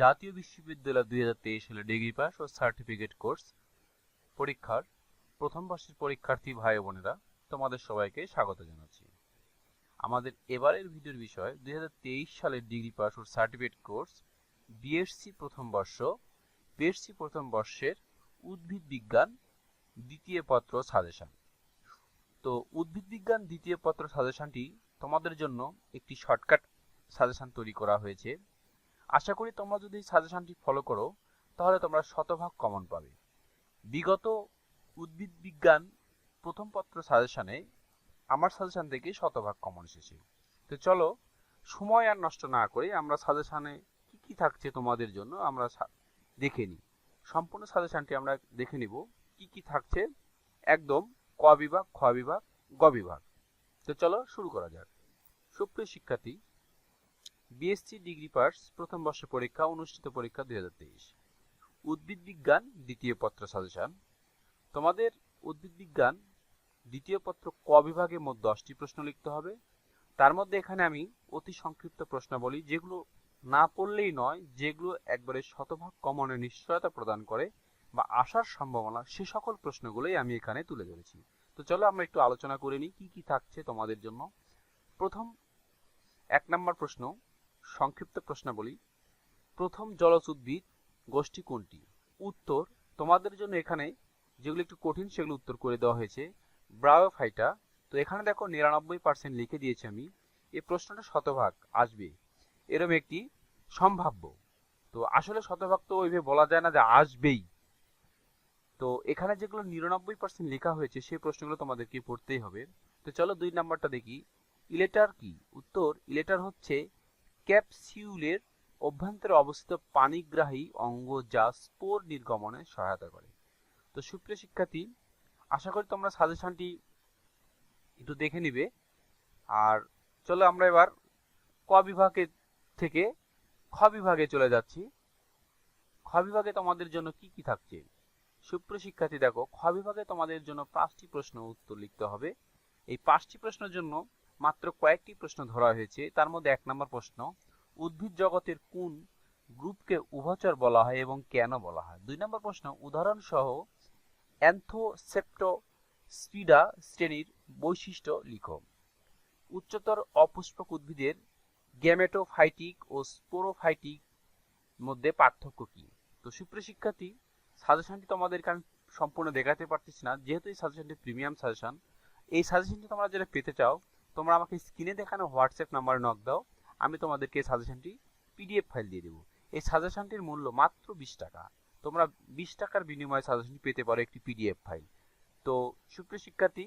জাতীয় বিশ্ববিদ্যালয় দুই হাজার তেইশ সালে ডিগ্রি পাস ও সার্টিফিকেট কোর্স পরীক্ষার প্রথম বর্ষের পরীক্ষার্থী ভাই বোনেরা, তোমাদের সবাইকে স্বাগত জানাচ্ছি। আমাদের এবারের ভিডিওর বিষয়, দুই হাজার তেইশ সালের ডিগ্রি পাস ও সার্টিফিকেট কোর্স বিএসসি প্রথম বর্ষ বিএসসি প্রথম বর্ষের উদ্ভিদ বিজ্ঞান দ্বিতীয় পত্র সাজেশন। তো উদ্ভিদ বিজ্ঞান দ্বিতীয় পত্র সাজেশনটি তোমাদের জন্য একটি শর্টকাট সাজেশন তৈরি করা হয়েছে। আশা করি তোমরা যদি সাজেশনটি ফলো করো, তাহলে তোমরা শতভাগ কমন পাবে। বিগত উদ্ভিদ বিজ্ঞান প্রথম পত্র সাজেশনে আমার সাজেশন থেকে শতভাগ কমন এসেছে। তো চলো, সময় আর নষ্ট না করে আমরা সাজেশনে কি কি থাকছে তোমাদের জন্য আমরা দেখে নিই। সম্পূর্ণ সাজেশনটি আমরা দেখে নিব, কি কি থাকছে একদম ক বিভাগ, খ বিভাগ, গ বিভাগ। তো চলো, শুরু করা যাক। সুপ্রিয় শিক্ষার্থী বিএসসি ডিগ্রি পার্স প্রথম বর্ষ পরীক্ষা, অনুষ্ঠিত পরীক্ষা দুই হাজার তেইশ। উদ্ভিদ বিজ্ঞান, দ্বিতীয় পত্র সাজেশন তোমাদের উদ্ভিদ বিজ্ঞান, দ্বিতীয় পত্র ক বিভাগের মোট দশটি প্রশ্ন লিখতে হবে। তার মধ্যে এখানে আমি অতি সংক্ষিপ্ত প্রশ্নাবলী যেগুলো না পড়লেই নয়, যেগুলো একবারে শতভাগ কমনের নিশ্চয়তা প্রদান করে বা আসার সম্ভাবনা, সে সকল প্রশ্নগুলোই আমি এখানে তুলে ধরেছি। তো চলো আমরা একটু আলোচনা করে নিই, কি কি থাকছে তোমাদের জন্য। প্রথম এক নম্বর প্রশ্ন সংক্ষিপ্ত প্রশ্নাবলী। প্রথম জলজ উদ্ভিদ গোষ্ঠী কোনটি? উত্তর, তোমাদের জন্য এখানে যেগুলো একটু কঠিন সেগুলো উত্তর করে দেওয়া হয়েছে। ব্রায়োফাইটা তো এখানে দেখো নিরানব্বই পার্সেন্ট লিখে দিয়েছি আমি। এই প্রশ্নটা শতভাগ আসবে। এরম একটি সম্ভাব্য। তো আসলে শতভাগ তো ওইভাবে বলা যায় না যে আসবেই। তো এখানে যেগুলো নিরানব্বই পার্সেন্ট লেখা হয়েছে সেই প্রশ্নগুলো তোমাদেরকে পড়তেই হবে। তো চলো দুই নাম্বারটা দেখি। ইলেটার কি? উত্তর, ইলেটার হচ্ছে ক্যাপসিউলের অভ্যন্তরে অবস্থিত পানিগ্রাহী অঙ্গ যা স্পোর নির্গমনে সহায়তা করে। তো সুপ্রিয় শিক্ষার্থী, আশা করি তোমরা সাজেশনটি একটু দেখে নিবে। আর চলো আমরা এবার ক বিভাগে থেকে খ বিভাগে চলে যাচ্ছি। খ বিভাগে তোমাদের জন্য কি কি থাকছে? সুপ্রিয় শিক্ষার্থী, দেখো, খ বিভাগে তোমাদের জন্য পাঁচটি প্রশ্ন উত্তর লিখতে হবে। এই পাঁচটি প্রশ্নের জন্য মাত্র কয়েকটি প্রশ্ন ধরা হয়েছে, তার মধ্যে এক নম্বর প্রশ্ন, উদ্ভিদ জগতের কোন গ্রুপকে উভচর বলা হয় এবং কেন বলা হয়? দুই নম্বর প্রশ্ন উদাহরণ সহ অ্যান্থোসেপ্টোস্পিডা শ্রেণির বৈশিষ্ট্য লিখো। উচ্চতর অপুষ্পক উদ্ভিদের গ্যামেটোফাইটিক ও স্পোরোফাইটিক মধ্যে পার্থক্য কি? তো সুপ্রিয় শিক্ষার্থী, সাজেশনটি তোমাদেরকে আমি সম্পূর্ণ দেখাতে পারতেছি না, যেহেতু এই সাজেশনটি প্রিমিয়াম সাজেশন, এই সাজেশনটি তোমরা যেটা পেতে চাও তোমরা আমাকে স্ক্রিনে দেখানো হোয়াটসঅ্যাপ নাম্বারে নক দাও, আমি তোমাদেরকে সাজেশনটি পিডিএফ ফাইল দিয়ে দেবো। এই সাজেশনটির মূল্য মাত্র বিশ টাকা। তোমরা বিশ টাকার বিনিময়ে সাজেশনটি পেতে পারো একটি পিডিএফ ফাইল তো, সুপ্রিয় শিক্ষার্থী,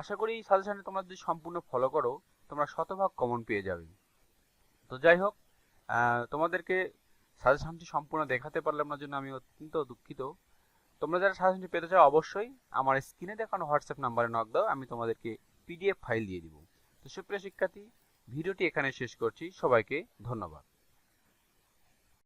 আশা করি এই সাজেশনটি তোমরা যদি সম্পূর্ণ ফলো করো, তোমরা শতভাগ কমন পেয়ে যাবে। তো যাই হোক তোমাদেরকে সাজেশনটি সম্পূর্ণ দেখাতে পারলাম না জন্য আমি অত্যন্ত দুঃখিত। তোমরা যারা সাজেশনটি পেতে চাও, অবশ্যই আমার স্ক্রিনে দেখানো হোয়াটসঅ্যাপ নাম্বারে নক দাও, আমি তোমাদেরকে পিডিএফ ফাইল দিয়ে দিব। তো সুপ্রিয় শিক্ষার্থী ভিডিওটি এখানে শেষ করছি। সবাইকে ধন্যবাদ।